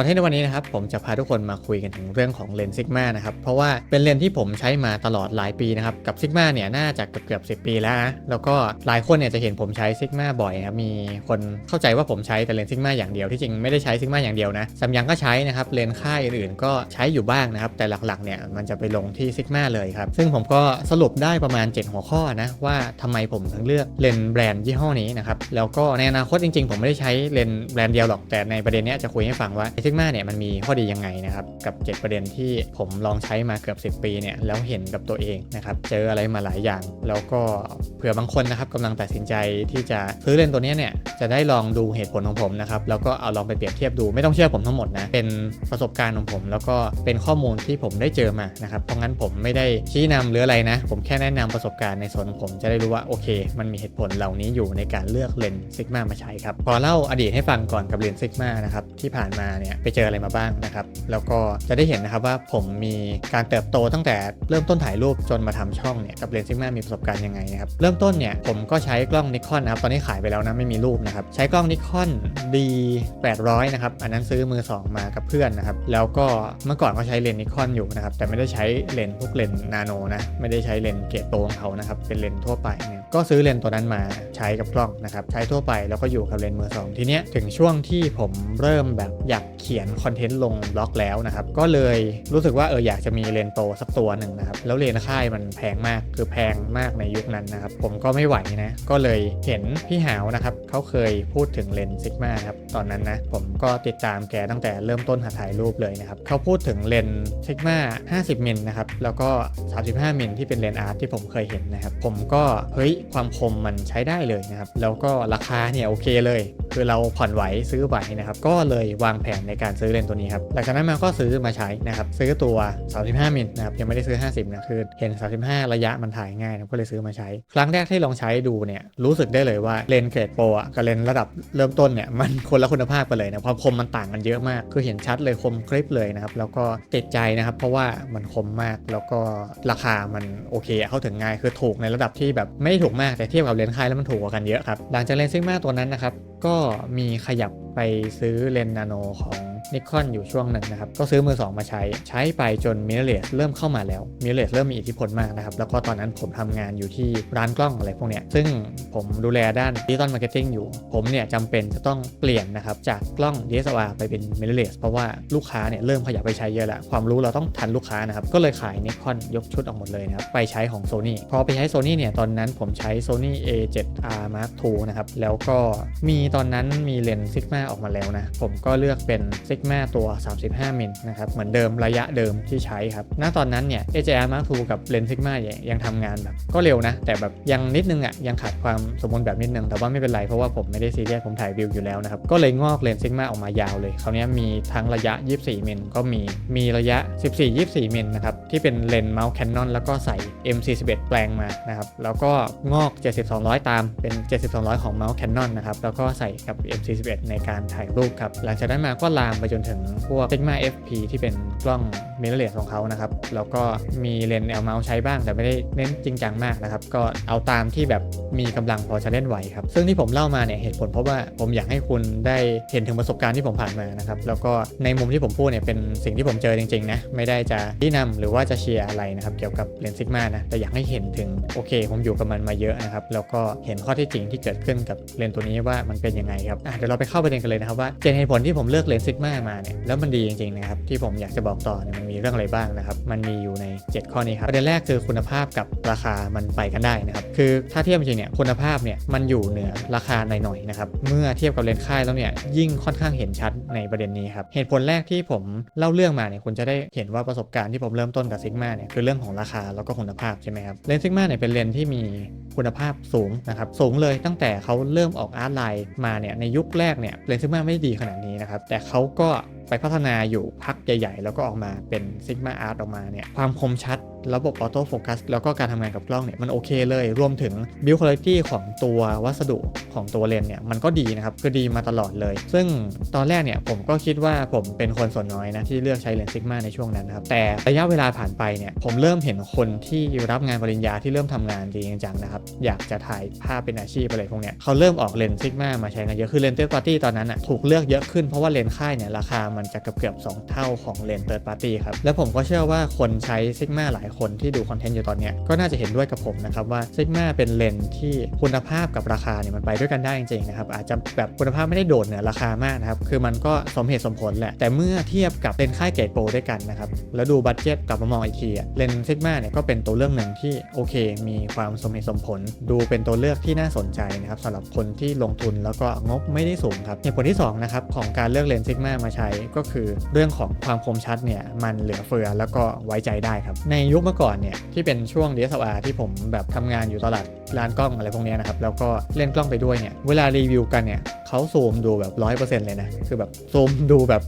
คอนเทนต์ในวันนี้นะครับผมจะพาทุกคนมาคุยกันถึงเรื่องของเลนส์ซิกมานะครับเพราะว่าเป็นเลนส์ที่ผมใช้มาตลอดหลายปีนะครับกับซิกมาเนี่ยน่าจะเกือบเกือบสิปีแล้วนะแล้วก็หลายคนเนี่ยจะเห็นผมใช้ซิกมาบ่อยนะครับมีคนเข้าใจว่าผมใช้แต่เลนส์ซิกมาอย่างเดียวที่จริงไม่ได้ใช้ซิกมาอย่างเดียวนะซัมยังก็ใช้นะครับเลนส์ค่ายอื่นๆก็ใช้อยู่บ้างนะครับแต่หลักๆเนี่ยมันจะไปลงที่ซิกมาเลยครับซึ่งผมก็สรุปได้ประมาณ 7 หัวข้อนะว่าทำไมผมถึงเลือกเลนส์แบรนด์ยี่ห้อนี้นะครับแล้วก็ในอนาคตจริง ๆ ผมไม่ได้ใช้เลนส์แบรนด์เดียวหรอกแต่ในประเด็นนี้จะคุยให้ฟังว่าซิกมาเนี่ยมันมีข้อดียังไงนะครับ กับ 7 ประเด็นที่ผมลองใช้มาเกือบ 10 ปีเนี่ยแล้วเห็นกับตัวเองนะครับ เจออะไรมาหลายอย่าง แล้วก็เผื่อบางคนนะครับกำลังตัดสินใจที่จะซื้อเลนส์ตัวนี้เนี่ยจะได้ลองดูเหตุผลของผมนะครับแล้วก็เอาลองไปเปรียบเทียบดูไม่ต้องเชื่อผมทั้งหมดนะเป็นประสบการณ์ของผม แล้วก็เป็นข้อมูลที่ผมได้เจอมานะครับเพราะงั้นผมไม่ได้ชี้นำหรืออะไรนะ ผมแค่แนะนำประสบการณ์ในส่วนของผมจะได้รู้ว่าโอเค มันมีเหตุผลเหล่านี้อยู่ในการเลือกเลนส์ซิกมามาใช้ครับพอเล่าอดีตให้ฟังก่อนกับเลนส์ซิกมานะครับที่ผ่านมาเนี่ยไปเจออะไรมาบ้างนะครับ แล้วก็จะได้เห็นนะครับว่าผมมีการเติบโตตั้งแต่เริ่มต้นถ่ายรูปจนมาทำช่องเนี่ยกับเลนส์ซิกมามีประสบการณ์ยังไงนะครับเริ่มต้นเนี่ยผมก็ใช้กล้องนิคอนนะครับตอนนี้ขายไปแล้วนะไม่มีรูปนะครับใช้กล้องนิคอน D 800นะครับอันนั้นซื้อมือสองมากับเพื่อนนะครับแล้วก็เมื่อก่อนก็ใช้เลนส์นิคอนอยู่นะครับแต่ไม่ได้ใช้เลนส์พวกเลนส์นาโนนะไม่ได้ใช้เลนส์เกรดโตของเขานะครับเป็นเลนส์ทั่วไปเนี่ยก็ซื้อเลนส์ตัวนั้นมาใช้กับกล้องนะครับใช้ทั่วไปแล้วก็อยู่กับเลนส์มือสองทีเนี้ยถึงช่วงที่ผมเริ่มแบบอยากเขียนคอนเทนต์ลงบล็อกแล้วนะครับ ก็เลยรู้สึกว่าเอออยากจะมีเลนส์โตสักตัวหนึ่งนะครับ แล้วเลนส์ค่ายมันแพงมากคือแพงมากในยุคนั้นนะครับ ผมก็ไม่ไหวนะ ก็เลยเห็นพี่หาวนะครับเขาเคยพูดถึงเลนส์ซิกมาครับตอนนั้นนะผมก็ติดตามแกตั้งแต่เริ่มต้นหัดถ่ายรูปเลยนะครับเขาพูดถึงเลนส์ซิกมา50 มิลนะครับแล้วก็ 35 มิลที่เป็นเลนส์อาร์ตที่ผมเคยเห็นนะครับ ผมก็เฮ้ยความคมมันใช้ได้เลยนะครับแล้วก็ราคาเนี่ยโอเคเลย คือเราผ่อนไหวซื้อไหวนะครับก็เลยวางแผนในการซื้อเลนส์ตัวนี้ครับหลังจากนั้นมาก็ซื้อมาใช้นะครับซื้อตัว 35 มิลนะครับยังไม่ได้ซื้อ 50นะคือเห็น 35 ระยะมันถ่ายง่ายนะก็เลยซื้อมาใช้ ครั้งแรกที่ลองใช้ดูเนี่ยรู้สึกได้เลยว่าเลนส์เกรดโปรกับเลนส์ระดับเริ่มต้นเนี่ยมันคนละคุณภาพกันเลยนะความคมมันต่างกันเยอะมาก คือเห็นชัดเลยคมคลิปเลยนะครับแล้วก็ติดใจนะครับเพราะว่ามันคมมากแล้วก็ราคามันโอเคเข้าถึงง่ายคือถูกในระดับที่แบบไม่ถูกมากแต่เทียบกับเลนส์ค่ายแล้วมันถูกกว่ากันเยอะครับหลังจากเลนส์ซิกมาตัวนั้นนะครับก็มีขยับไปซื้อเลนส์นาโนของ นิคอนอยู่ช่วงหนึ่งนะครับก็ซื้อมือ2มาใช้ใช้ไปจนมิเรเลสเริ่มเข้ามาแล้วมิเรเลสเริ่มมีอิทธิพลมากนะครับแล้วก็ตอนนั้นผมทำงานอยู่ที่ร้านกล้องอะไรพวกเนี้ยซึ่งผมดูแลด้านดิจิตอลมาร์เก็ตติ้งอยู่ ผมเนี่ยจำเป็นจะต้องเปลี่ยนนะครับจากกล้อง DSLR ไปเป็นมิเรเลสเพราะว่าลูกค้าเนี่ยเริ่มขยับไปใช้เยอะแล้วความรู้เราต้องทันลูกค้านะครับก็เลยขายนิคอนยกชุดออกหมดเลยนะครับไปใช้ของ Sony พอไปใช้ Sony เนี่ยตอนนั้นผมใช้ Sony A7R Mark II นะครับแล้วก็มีตอนนั้นมีเลนส์ซิกมาออกมาแล้วนะผมก็เลือกเป็นซิกมาตัว 35 มิลนะครับเหมือนเดิมระยะเดิมที่ใช้ครับณตอนนั้นเนี่ย AJR Mark II กับเลนส์ซิกมาเนี่ยยังทำงานแบบก็เร็วนะ แต่แบบยังนิดนึงอะยังขาดความสมบูรณ์แบบนิดนึง แต่ว่าไม่เป็นไร เพราะว่าผมไม่ได้ซีเรียสผมถ่ายวิวอยู่แล้วนะครับ ก็เลยงอกเลนส์ซิกมาออกมายาวเลยคราวนี้มีทั้งระยะ 24 มิลก็มีมีระยะ 14 24 มิลนะครับที่เป็นเลนส์เมาส์ Canon แล้วก็ใส่ M41 แปลงมานะครับแล้วก็งอก 7200 ตามเป็น 7200 ของเมาส์ Canon นะครับแล้วก็ใส่กับ M41 ในการถ่ายรูปครับหลังจากนั้นมาก็ลามไปจนถึงพวก Sigma FP ที่เป็นกล้องมิเรเลสของเขานะครับ แล้วก็มีเลนส์ L mount ใช้บ้างแต่ไม่ได้เน้นจริงจังมากนะครับ ก็เอาตามที่แบบมีกำลังพอจะเล่นไหวครับ ซึ่งที่ผมเล่ามาเนี่ยเหตุผลเพราะว่าผมอยากให้คุณได้เห็นถึงประสบการณ์ที่ผมผ่านมานะครับ แล้วก็ในมุมที่ผมพูดเนี่ยเป็นสิ่งที่ผมเจอจริงๆนะไม่ได้จะที่นำหรือว่าจะเชียร์อะไรนะครับเกี่ยวกับเลนส์ซิกมานะแต่อยากให้เห็นถึงโอเค ผมอยู่กับมันมาเยอะนะครับแล้วก็เห็นข้อที่จริงที่เกิดขึ้นกับเลนส์ตัวนี้ว่ามันเป็นยังไงครับเดี๋ยวเราไปเข้าประเด็นกันเลยนะครับว่าเจนเหตุผลที่ผมเลือกเลนส์ซิกมามาเนี่ยแล้วมันดีจริงๆนะครับที่ผมอยากจะบอกต่อเนี่ยมันมีเรื่องอะไรบ้างนะครับมันมีอยู่ใน 7 ข้อนี้ครับประเด็นแรกคือคุณภาพกับราคามันไปกันได้นะครับคือถ้าเทียบจริงเนี่ยคุณภาพเนี่ยมันอยู่เหนือราคาหน่อยๆนะครับเมื่อเทียบกับเลนส์ค่ายแล้วเนี่ยยิ่งค่อนข้างเห็นชัดในประเด็นนี้ครับเหตุผลแรกที่ผมเล่าเรื่องมาเนี่ยคุณจะได้เห็นว่าประสบการณ์ที่ผมเริ่มต้นกับซิกมาเนี่ยคือเรื่องของราคาแล้วก็คุณภาพใช่ไหมครับเลนส์ซิกมาเนี่ยเป็นเลนส์ที่มีคุณภาพสูงนะครับสูงเลยตั้งแต่เขาเริ่มออกอาร์ตไลน์มาเนี่ยในยุคแรกเนี่ยเลนส์ซิกมาไม่ดีขนาดนี้นะครับแต่เขาก็ไปพัฒนาอยู่พักใหญ่ ๆ แล้วก็ออกมาเป็น Sigma Art ออกมาเนี่ยความคมชัดระบบออโต้โฟกัสแล้วก็การทำงานกับกล้องเนี่ยมันโอเคเลย รวมถึง build quality ของตัววัสดุของตัวเลนส์เนี่ยมันก็ดีนะครับคือดีมาตลอดเลย ซึ่งตอนแรกเนี่ยผมก็คิดว่าผมเป็นคนส่วนน้อยนะที่เลือกใช้เลนส์ซิกมาในช่วงนั้นนะครับแต่ระยะเวลาผ่านไปเนี่ยผมเริ่มเห็นคนที่รับงานปริญญาที่เริ่มทำงานจริงจังนะครับอยากจะถ่ายภาพเป็นอาชีพอะไรพวกเนี้ยเขาเริ่มออกเลนส์ซิกมามาใช้กันเยอะคือเลนส์เตอร์ปาร์ตี้ตอนนั้นอะถูกเลือกเยอะขึ้นเพราะว่าเลนส์ค่ายเนี่ยราคามันจะเกือบเกือบสองเท่าของเลนส์ third party ครับแล้วผมก็เชื่อว่าคนใช้ Sigma หลายคนที่ดูคอนเทนต์อยู่ตอนนี้ก็น่าจะเห็นด้วยกับผมนะครับว่า Sigma เป็นเลนส์ที่คุณภาพกับราคาเนี่ยมันไปด้วยกันได้จริงๆนะครับอาจจะแบบคุณภาพไม่ได้โดดเหนือราคามากนะครับคือมันก็สมเหตุสมผลแหละแต่เมื่อเทียบกับเลนส์ค่ายเกรดโปรด้วยกันนะครับแล้วดูบัตเจ็ตกลับมามองอีกทีเลนส์ Sigma เนี่ยก็เป็นตัวเลือกหนึ่งที่โอเค มีความสมเหตุสมผล ดูเป็นตัวเลือกที่น่าสนใจนะครับสำหรับคนที่ลงทุนแล้วก็งบไม่ได้สูงครับเหตุผลที่สองนะครับของการเลือกเลนส์ Sigma มาใช้ก็คือ เรื่องของความคมชัดเนี่ยมันเหลือเฟือแล้วก็ไว้ใจได้ครับในยุคเมื่อก่อนเนี่ยที่เป็นช่วง DSLR ที่ผมแบบทำงานอยู่ตลาดร้านกล้องอะไรพวกนี้นะครับ แล้วก็เล่นกล้องไปด้วยเนี่ย เวลารีวิวกันเนี่ยเขาซูมดูแบบร้อยเปอร์เซ็นต์เลยนะ คือแบบซูมดูแบบ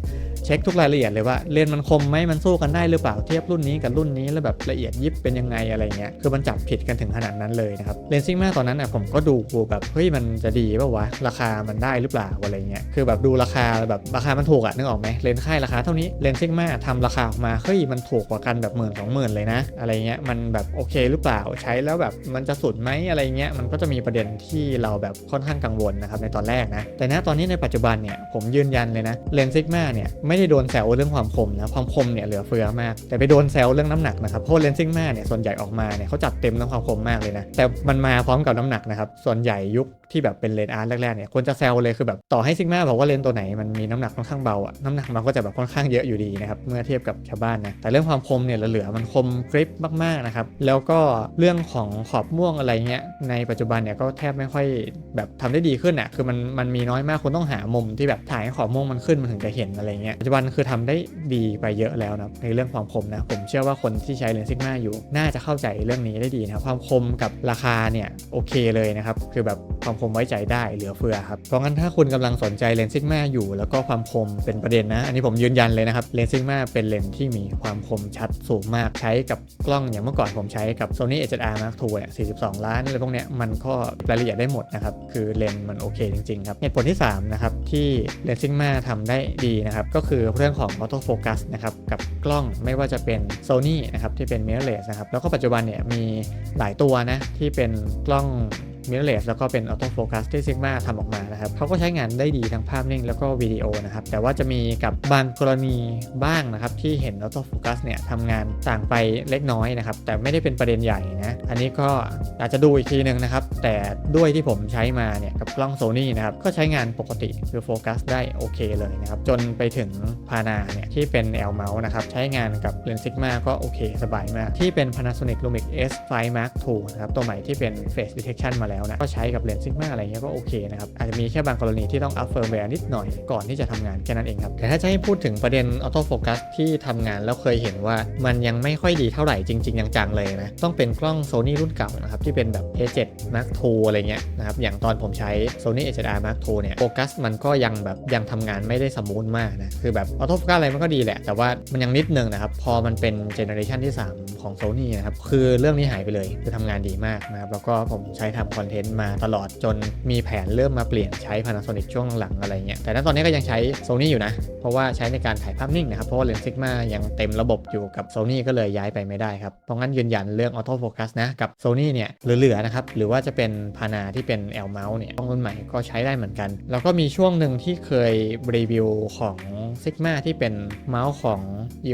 เช็คทุกรายละเอียดเลยว่าเลนส์มันคมไหมมันสู้กันได้หรือเปล่าเทียบรุ่นนี้กับรุ่นนี้แล้วแบบละเอียดยิบเป็นยังไงอะไรเงี้ยคือมันจับผิดกันถึงขนาดนั้นเลยนะครับเลนส์ซิงมาตอนนั้นอะผมก็ดูแบบเฮ้ยมันจะดีป่าววะราคามันได้หรือเปล่าอะไรเงี้ยคือแบบดูราคาแบบราคามันถูกอะนึกออกไหมเลนส์ค่ายราคาเท่านี้เลนส์ซิงมาทำราคาออกมาเฮ้ยมันถูกกว่ากันแบบหมื่นสองหมื่นเลยนะ อะไรเงี้ยมันแบบโอเคหรือเปล่าใช้แล้วแบบมันจะสุดไหมอะไรเงี้ยมันก็จะมีประเด็นที่เราแบบค่อนข้างกังวลนะครับในตอนแรกนะแต่ณตอนนี้ในปัจจุบันเนี่ยผมยืนยันเลยนะเลนซิกมาเนี่ยไไม่ได้โดนแซวเรื่องความคมนะความคมเนี่ยเหลือเฟือมาก แต่ไปโดนแซวเรื่องน้ำหนักนะครับเพราะเลนส์ซิกมาเนี่ยส่วนใหญ่ออกมาเนี่ยเขาจัดเต็มเรื่องความคมมากเลยนะแต่มันมาพร้อมกับน้ำหนักนะครับส่วนใหญ่ยุค ที่แบบเป็นเลนอาร์ตแรกๆเนี่ยคนจะแซวเลยคือแบบต่อให้ซิกมาบอกว่าเลนตัวไหนมันมีน้ำหนักค่อนข้างเบาอะน้ำหนักมันก็จะแบบค่อนข้างเยอะอยู่ดีนะครับเมื่อเทียบกับชาวบ้านนะแต่เรื่องความคมเนี่ยเหลือมันคมกริปมากๆนะครับแล้วก็เรื่องของขอบม่วงอะไรเงี้ยในปัจจุบันเนี่ยก็แทบไม่ค่อยแบบทำได้ดีขึ้นอะคือมันมันมีน้อยมากคุณต้องหามุมที่แบบถ่ายให้ขอบม่วงมันขึ้นมันถึงจะเห็นอะไรเงี้ยปัจจุบันคือทำได้ดีไปเยอะแล้วนะในเรื่องความคมนะผมเชื่อว่าคนที่ใช้เลนซิกมาอยู่ น่าจะเข้าใจเรื่องนี้ได้ดีนะความคมกับราคาเนี่ยโอเคเลยนะครับคือแบบความมไว้ใจได้เหลือเฟือครับ เพราะงั้นถ้าคุณกำลังสนใจเลนส์ซิกมาอยู่ แล้วก็ความคมเป็นประเด็นนะ อันนี้ผมยืนยันเลยนะครับเลนส์ซิกมาเป็นเลนส์ที่มีความคมชัดสูงมากใช้กับกล้องอย่างเมื่อก่อนผมใช้กับ Sony A7R Mark II เนี่ย42 ล้านอะไรพวกเนี้ยมันก็รายละเอียดได้หมดนะครับคือเลนส์มันโอเคจริงๆครับเหตุผลที่สามนะครับที่เลนส์ซิกมาทำได้ดีนะครับก็คือเรื่องของออโต้โฟกัสนะครับกับกล้องไม่ว่าจะเป็น Sony นะครับที่เป็น mirrorless นะครับแล้วก็ปัจจุบันเนี่ยมีหลายตัวนะที่เป็นกล้อง mirrorless แล้วก็เป็นออโต้โฟกัสที่ Sigma ทำออกมานะครับเขาก็ใช้งานได้ดีทั้งภาพนิ่งแล้วก็วิดีโอนะครับ แต่ว่าจะมีกับบางกรณีบ้างนะครับ ที่เห็นออโต้โฟกัสเนี่ยทำงานต่างไปเล็กน้อยนะครับ แต่ไม่ได้เป็นประเด็นใหญ่นะ อันนี้ก็อาจจะดูอีกทีหนึ่งนะครับ แต่ด้วยที่ผมใช้มาเนี่ยกับกล้อง Sony นะครับ ก็ใช้งานปกติคือโฟกัสได้โอเคเลยนะครับ จนไปถึงพานาเนี่ยที่เป็น L mount นะครับ ใช้งานกับเลนส์ Sigma ก็โอเคสบายมาก ที่เป็น Panasonic Lumix S5 Mark II นะครับตัวใหม่ที่เป็น Face Detection มาแล้วนะก็ใช้กับเลนส์ซิกมาอะไรเงี้ยก็โอเคนะครับอาจจะมีแค่บางกรณีที่ต้องอัพเฟิร์มแวร์นิดหน่อยก่อนที่จะทำงานแค่นั้นเองครับแต่ถ้าจะให้พูดถึงประเด็นออโต้โฟกัสที่ทำงานแล้วเคยเห็นว่ามันยังไม่ค่อยดีเท่าไหร่จริงๆจังๆเลยนะต้องเป็นกล้อง Sony รุ่นเก่านะครับที่เป็นแบบ A7 Mark II อะไรเงี้ยนะครับอย่างตอนผมใช้ Sony A7R Mark II เนี่ยโฟกัสมันก็ยังแบบยังทำงานไม่ได้สมูทมากนะคือแบบออโต้โฟกัสอะไรมันก็ดีแหละ แต่ว่ามันยังนิดนึงนะครับพอมันเป็นเจเนอเรชันที่ 3 ของ Sony นะครับคือเรื่องนี้หายไปเลยคือทำงานดีมากนะครับแล้วก็ผมใช้ทำอนเทนต์มาตลอดจนมีแผนเริ่มมาเปลี่ยนใช้ Panasonic ช่วงหลังอะไรเงี้ยแต่ณตอนนี้ก็ยังใช้ Sony อยู่นะ เพราะว่าใช้ในการถ่ายภาพนิ่งนะครับ เพราะว่าเลนส์ Sigma ยังเต็มระบบอยู่กับ Sony ก็เลยย้ายไปไม่ได้ครับ เพราะงั้นยืนยันเรื่อง Auto Focus นะ กับ Sony เนี่ยเหลือๆนะครับ หรือว่าจะเป็นพานาที่เป็น L mount เนี่ยกล้องรุ่นใหม่ก็ใช้ได้เหมือนกัน แล้วก็มีช่วงหนึ่งที่เคยรีวิวของ Sigma ที่เป็นเมาส์ของ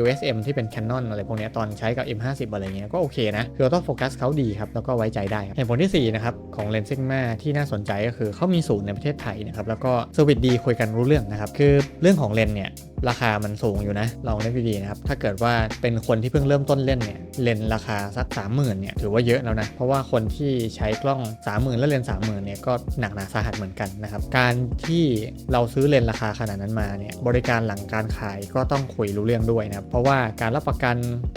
USM ที่เป็น Canon อะไรพวกเนี้ยตอนใช้กับ M50 อะไรเงี้ยก็โอเคนะคือ Auto Focus เขาดีครับแล้วก็ไว้ใจได้ครับเหตุผลที่สี่นะครับของเลนส์ซิกแมที่น่าสนใจก็คือเขามีศูนย์ในประเทศไทยนะครับแล้วก็เซอร์วิสดีคุยกันรู้เรื่องนะครับคือเรื่องของเลนส์เนี่ยราคามันสูงอยู่นะลองเล่นดีๆนะครับ ถ้าเกิดว่าเป็นคนที่เพิ่งเริ่มต้นเล่นเนี่ยเลนราคาสัก 30,000เนี่ยถือว่าเยอะแล้วนะ เพราะว่าคนที่ใช้กล้อง 30,000 แล้วเลนส์30,000เนี่ยก็หนักหนาสาหัสเหมือนกันนะครับ การที่เราซื้อเลนราคาขนาดนั้นมาเนี่ยบริการหลังการขายก็ต้องคุยรู้เรื่องด้วยนะครับเพราะว่าการรับประกัน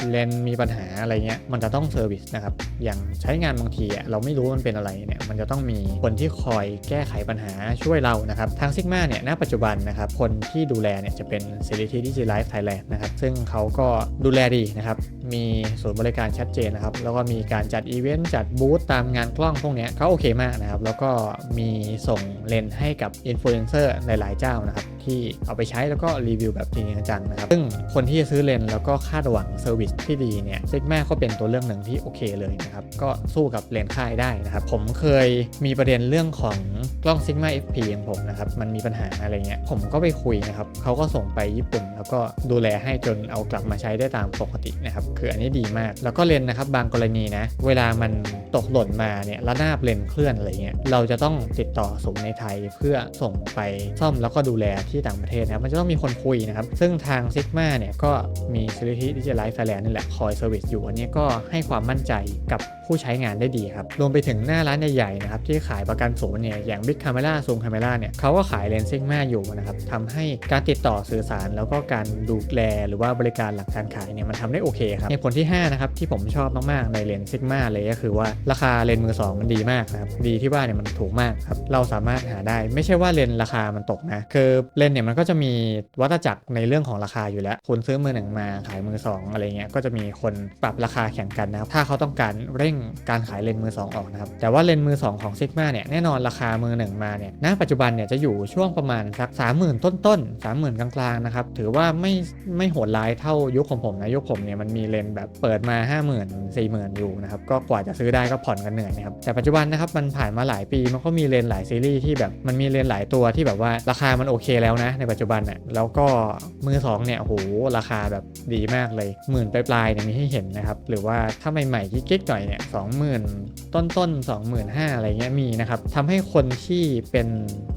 เลนมีปัญหาอะไรเงี้ยมันจะต้องเซอร์วิสนะครับอย่างใช้งานบางทีเราไม่รู้มันเป็นอะไรเนี่ยมันจะต้องมีคนที่คอยแก้ไขปัญหาช่วยเรานะครับทางซิกมาเนี่ยณปัจจุบันนะครับคนที่ดูแลเนี่ยจะเป็น c e l i t y Digi Life Thailand นะครับ ซึ่งเขาก็ดูแลดีนะครับ มีศูนย์บริการชัดเจนนะครับ แล้วก็มีการจัดอีเวนต์จัดบูธตามงานกล้องพวกนี้เขาโอเคมากนะครับ แล้วก็มีส่งเลนส์ให้กับอินฟลูเอนเซอร์หลาย ๆ เจ้านะครับ ที่เอาไปใช้แล้วก็รีวิวแบบจริงจังนะครับ ซึ่งคนที่จะซื้อเลนแล้วก็คาดหวังเซอร์วิสที่ดีเนี่ยซิกแมาก็เป็นตัวเลือกหนึ่งที่โอเคเลยนะครับ ก็สู้กับเลนค่ายได้นะครับ ผมเคยมีประเด็นเรื่องของกล้อง Sigma FP ของผมนะครับ มันมีปัญหาอะไรเงี้ย ผมก็ไปคุยนะครับเขาก็ส่งไปญี่ปุ่น แล้วก็ดูแลให้จนเอากลับมาใช้ได้ตามปกตินะครับ คืออันนี้ดีมาก แล้วก็เลนนะครับบางกรณีนะ เวลามันตกหล่นมาเนี่ยระนาบเลนเคลื่อนอะไรเงี้ย เราจะต้องติดต่อศูนย์ในไทยเพื่อส่งไปซ่อมแล้วก็ดูแลที่ต่างประเทศนะครับมันจะต้องมีคนคุยนะครับ ซึ่งทางซิกมาเนี่ยก็มีซิลิทิดิจิไลฟ์แฟแลนด์นี่แหละคอยเซอร์วิสอยู่อันนี้ก็ให้ความมั่นใจกับ ผู้ใช้งานได้ดีครับ รวมไปถึงหน้าร้านใหญ่ๆนะครับที่ขายประกันศูนย์เนี่ยอย่าง Big Camera Zoom Camera เนี่ยเขาก็ขายเลนส์ซิกมาอยู่นะครับทำให้การติดต่อสื่อสารแล้วก็การดูแลหรือว่าบริการหลังการขายเนี่ยมันทำได้โอเคครับเหตุผลที่5นะครับที่ผมชอบมากๆในเลนส์ซิกมาเลยก็คือว่าราคาเลนส์มือ2มันดีมากนะครับดีที่ว่าเนี่ยมันถูกมากครับเราสามารถหาได้ไม่ใช่ว่าเลนส์ราคามันตกนะคือเลนส์เนี่ยมันก็จะมีวัฏจักรในเรื่องของราคาอยู่แล้วคุณซื้อมือหนึ่งมาขายมือสองอะไรเงี้ยก็จะมีคนปรับราคาแข่งกันนะครับถ้าเขาต้องการเร่งการขายเลนส์มือ 2 ออกนะครับแต่ว่าเลนส์มือ 2 ของ Sigma เนี่ยแน่นอนราคามือหนึ่งมาเนี่ยณปัจจุบันเนี่ยจะอยู่ช่วงประมาณสัก 30,000 ต้นๆ30,000 กลางๆนะครับถือว่าไม่ไม่โหดร้ายเท่ายุคของผมนะยุคผมเนี่ยมันมีเลนส์แบบเปิดมา 50,000 40,000 อยู่นะครับก็กว่าจะซื้อได้ก็ผ่อนกันเหนื่อยนะครับแต่ปัจจุบันนะครับมันผ่านมาหลายปีมันก็มีเลนส์หลายซีรีส์ที่แบบมันมีเลนส์หลายตัวที่แบบว่าราคามันโอเคแล้วนะ ในปัจจุบันน่ะแล้วก็มือสองเนี่ยโอ้โหราคาแบบดีมากเลยหมื่นปลายๆเนี่ยมีให้เห็นนะครับหรือว่าถ้าใหม่ๆกิ๊กๆหน่อยเนี่ยสองหมื่นต้นๆ25,000 อะไรเงี้ยมีนะครับทำให้คนที่เป็น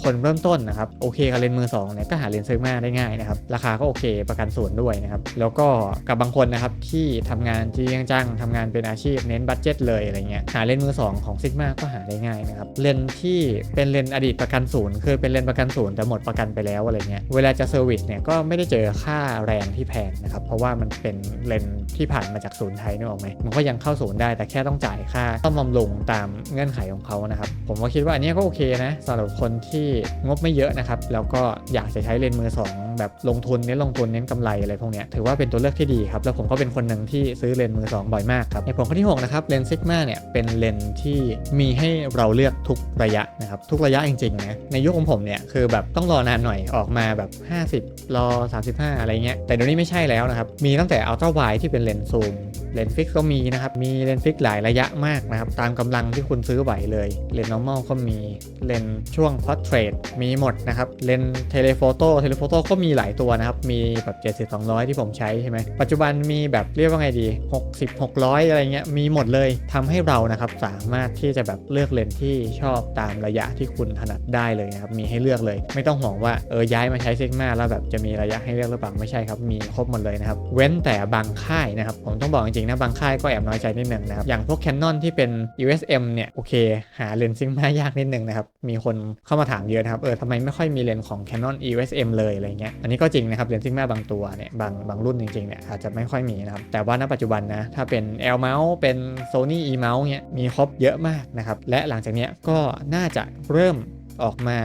คนเริ่มต้นนะครับโอเคกับเลนส์มือสองเนี่ยก็หาเลนส์ซื้อมาได้ง่ายนะครับราคาก็โอเคประกันส่วนด้วยนะครับแล้วก็กับบางคนนะครับที่ทำงานจริงจังทำงานเป็นอาชีพเน้นบัตเจ็ตเลยอะไรเงี้ยหาเลนส์มือสองของซิกมาก็หาได้ง่ายนะครับเลนส์ที่เป็นเลนส์อดีตประกันศูนย์คือเป็นเลนส์ประกันศูนย์แต่หมดประกันไปแล้วอะไรเงี้ยเวลาจะเซอร์วิสเนี่ยก็ไม่ได้เจอค่าแรงที่แพงนะครับเพราะว่ามันเป็นเลนส์ที่ผ่านมาจากศูนย์ไทยนึกออกไหมมันก็ยังเข้าศูนย์ได้แต่แค่ต้องจ่ายค่าซ่อมบำรุงตามเงื่อนไขของเขานะครับ ผมก็คิดว่าอันนี้ก็โอเคนะสำหรับคนที่งบไม่เยอะนะครับ แล้วก็อยากจะใช้เลนส์มือสองแบบลงทุนเน้นลงทุนเน้นกำไรอะไรพวกนี้ถือว่าเป็นตัวเลือกที่ดีครับ แล้วผมก็เป็นคนหนึ่งที่ซื้อเลนส์มือสองบ่อยมากครับเหตุผลข้อที่หกนะครับเลนส์ซิกมาเนี่ยเป็นเลนส์ที่มีให้เราเลือกทุกระยะนะครับทุกระยะจริงๆนะในยุคของผมเนี่ยคือแบบต้องรอนานหน่อยออกมาแบบ 50 รอ 35 อะไรเงี้ยแต่เดี๋ยวนี้ไม่ใช่แล้วนะครับมีตั้งแต่อัลตร้าไวที่เป็นเลนส์ซูมเลนส์ฟิกก็มีนะครับมีเลนส์ฟิกหลายระยะมากนะครับ ตามกำลังที่คุณซื้อไหวเลย เลนส์ normal ก็มี เลนส์ช่วง portrait มีหมดนะครับ เลนส์เทเลโฟโต้ เทเลโฟโต้ก็มีหลายตัวนะครับ มีแบบ70 200 ที่ผมใช้ใช่ไหม ปัจจุบันมีแบบเรียกว่าไงดี 60 600 อะไรเงี้ย มีหมดเลยทำให้เรานะครับสามารถที่จะแบบเลือกเลนส์ที่ชอบตามระยะที่คุณถนัดได้เลยนะครับ มีให้เลือกเลย ไม่ต้องห่วงว่าเออย้ายมาใช้ซิกมาแล้วแบบจะมีระยะให้เลือกหรือเปล่าไม่ใช่ครับ มีครบหมดเลยนะครับ เว้นแต่บางค่ายนะครับ ผมต้องบอกจริงๆนะบางค่ายก็แอบน้อยใจนิดหนึ่งนะครับ อย่างพวก Canon ที่เป็น USM เนี่ยโอเคหาเลนส์ซิกมายากนิดหนึ่งนะครับ มีคนเข้ามาถามเยอะนะครับ เออทำไมไม่ค่อยมีเลนส์ของ Canon USM เลยอะไรเงี้ยอันนี้ก็จริงนะครับเลนส์ซิกมาบางตัวเนี่ยบางบางรุ่นจริงๆเนี่ยอาจจะไม่ค่อยมีนะครับ แต่ว่าณปัจจุบันนะถ้าเป็น L Mount เป็น Sony E Mount เนี่ยมีครบเยอะมากนะครับและหลังจากเนี้ยก็น่าจะเริ่มออกมา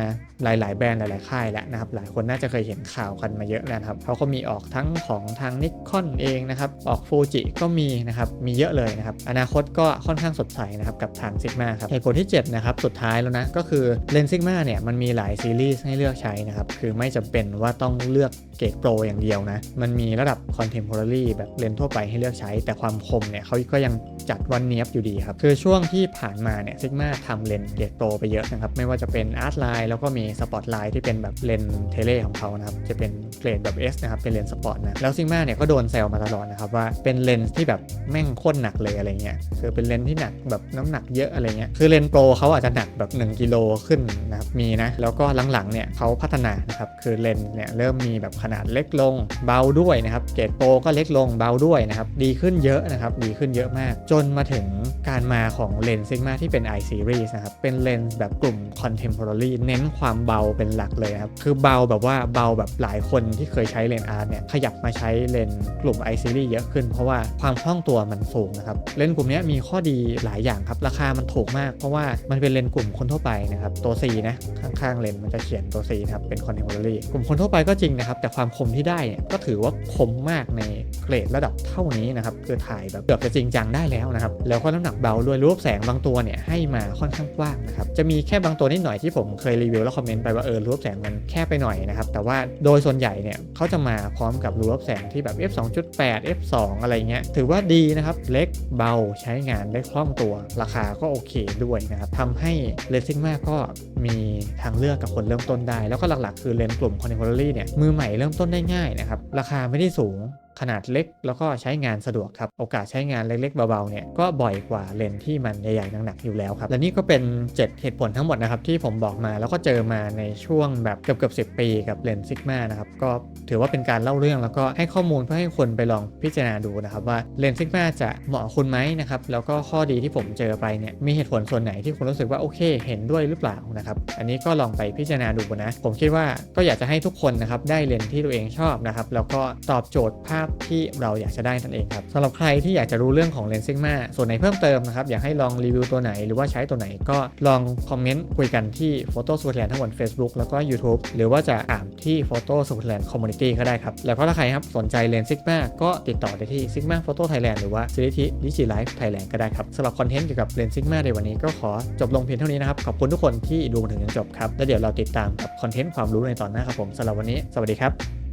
หลาย ๆ แบรนด์หลาย ๆ ค่ายแล้วนะครับ หลายคนน่าจะเคยเห็นข่าวกันมาเยอะแล้วครับเขาก็มีออกทั้งของทางนิคอนเองนะครับ ออกฟูจิก็มีนะครับ มีเยอะเลยนะครับ อนาคตก็ค่อนข้างสดใสนะครับกับทางซิกมาครับ เหตุผลที่ 7 นะครับ สุดท้ายแล้วนะ ก็คือเลนส์ซิกมาเนี่ยมันมีหลายซีรีส์ให้เลือกใช้นะครับ คือไม่จำเป็นว่าต้องเลือกเกรดโปรอย่างเดียวนะ มันมีระดับ contemporary แบบเลนส์ทั่วไปให้เลือกใช้ แต่ความคมเนี่ยเขาก็ยังจัดวันเนียบอยู่ดีครับ คือช่วงที่ผ่านมาเนี่ยซิกมาทำเลนส์เกรดโปรไปเยอะนะครับ ไม่ว่าจะเป็นอาร์ตไลน์แล้วก็มีสปอตไลน์ที่เป็นแบบเลนเทเลของเขานะครับ จะเป็นเกรดแบบ S นะครับ เป็นเลนสปอร์ตนะ แล้วซิกมาเนี่ยก็โดนแซวมาตลอดนะครับ ว่าเป็นเลนส์ที่แบบแม่งโคตรหนักเลยอะไรเงี้ย คือเป็นเลนส์ที่หนักแบบน้ำหนักเยอะอะไรเงี้ย คือเลนส์โปรเขาอาจจะหนักแบบ 1กิโลขึ้นนะครับ มีนะ แล้วก็หลังๆเนี่ยเขาพัฒนานะครับ คือเลนส์เนี่ยเริ่มมีแบบขนาดเล็กลง เบาด้วยนะครับ เกรดโปรก็เล็กลงเบาด้วยนะครับ ดีขึ้นเยอะนะครับ ดีขึ้นเยอะมาก จนมาถึงการมาของเลนส์ซิกมาที่เป็น i series นะครับ เป็นเลนส์แบบกลุ่ม contemporary เน้นความเบาเป็นหลักเลยครับ คือเบาแบบว่าเบาแบบหลายคนที่เคยใช้เลนส์อาร์ตเนี่ยขยับมาใช้เลนส์กลุ่ม i series เยอะขึ้นเพราะว่าความคล่องตัวมันสูงนะครับเลนส์กลุ่มนี้มีข้อดีหลายอย่างครับราคามันถูกมากเพราะว่ามันเป็นเลนส์กลุ่มคนทั่วไปนะครับตัว C นะข้างๆเลนส์มันจะเขียนตัว C นะครับเป็น contemporary กลุ่มคนทั่วไปก็จริงนะครับแต่ความคมที่ได้เนี่ยก็ถือว่าคมมากในเกรดระดับเท่านี้นะครับคือถ่ายแบบเกือบจะจริงจังได้แล้วนะครับแล้วก็น้ำหนักเบาด้วยรูปแสงบางตัวเนี่ยให้มาค่อนข้างกว้างนะครับจะมีแค่บางตัวนิดหน่อยที่ผมเคยรีวิวแล้วคอมเมนต์เมนต์ไปว่าเออรูรับแสงมันแคบไปหน่อยนะครับ แต่ว่าโดยส่วนใหญ่เนี่ยเขาจะมาพร้อมกับรูรับแสงที่แบบ f 2.8 f 2อะไรเงี้ยถือว่าดีนะครับ เล็กเบาใช้งานได้คล่องตัว ราคาก็โอเคด้วยนะครับทำให้เลนส์ซิกมาก็มีทางเลือกกับคนเริ่มต้นได้ แล้วก็หลักๆ คือเลนส์กลุ่ม contemporary เนี่ยมือใหม่เริ่มต้นได้ง่ายนะครับราคาไม่ได้สูง ขนาดเล็กแล้วก็ใช้งานสะดวกครับ โอกาสใช้งานเล็กๆเบาๆเนี่ยก็บ่อยกว่าเลนส์ที่มันใหญ่ๆหนักๆอยู่แล้วครับ และนี่ก็เป็น 7 เหตุผลทั้งหมดนะครับที่ผมบอกมาแล้วก็เจอมาในช่วงแบบเกือบเกือบ10ปีกับเลนส์ซิกมานะครับก็ถือว่าเป็นการเล่าเรื่องแล้วก็ให้ข้อมูลเพื่อให้คนไปลองพิจารณาดูนะครับว่าเลนส์ซิกมาจะเหมาะคุณไหมนะครับแล้วก็ข้อดีที่ผมเจอไปเนี่ยมีเหตุผลส่วนไหนที่คุณรู้สึกว่าโอเค เห็นด้วยหรือเปล่านะครับอันนี้ก็ลองไปพิจารณาดูนะ ผมคิดว่าก็อยากจะให้ทุกคนนะครับได้เลนส์ที่ตัวเองชอบนะครับแล้วก็ตอบโจทย์ภาพที่เราอยากจะได้นั่นเองครับสำหรับใครที่อยากจะรู้เรื่องของเลนส์ซิกมาส่วนไหนเพิ่มเติมนะครับอยากให้ลองรีวิวตัวไหนหรือว่าใช้ตัวไหนก็ลองคอมเมนต์คุยกันที่ Photo s w i t z e r l a n d ทั้งบน Facebook แล้วก็ YouTube หรือว่าจะอ่านที่ Photo s w i t z e r l a n d Community ก็ได้ครับ แล้วก็ถ้าใครครับสนใจเลนส์ซิกมาก็ติดต่อได้ที่ Sigma Photo Thailand หรือว่าซิลิธิดิจิไลฟ์ไทยแลนด์ก็ได้ครับสำหรับคอนเทนต์เกี่ยวกับเลนส์ซิกมาในวันนี้ก็ขอจบลงเพียงเท่านี้นะครับขอบคุณทุกคนที่ดูมาถึงจนจบครับแล้วเดี๋ยวเราติดตามกับคอนเทนต์ความรู้ในตอนหน้าครับผมสำหรับวันนี้สวัสดีครับ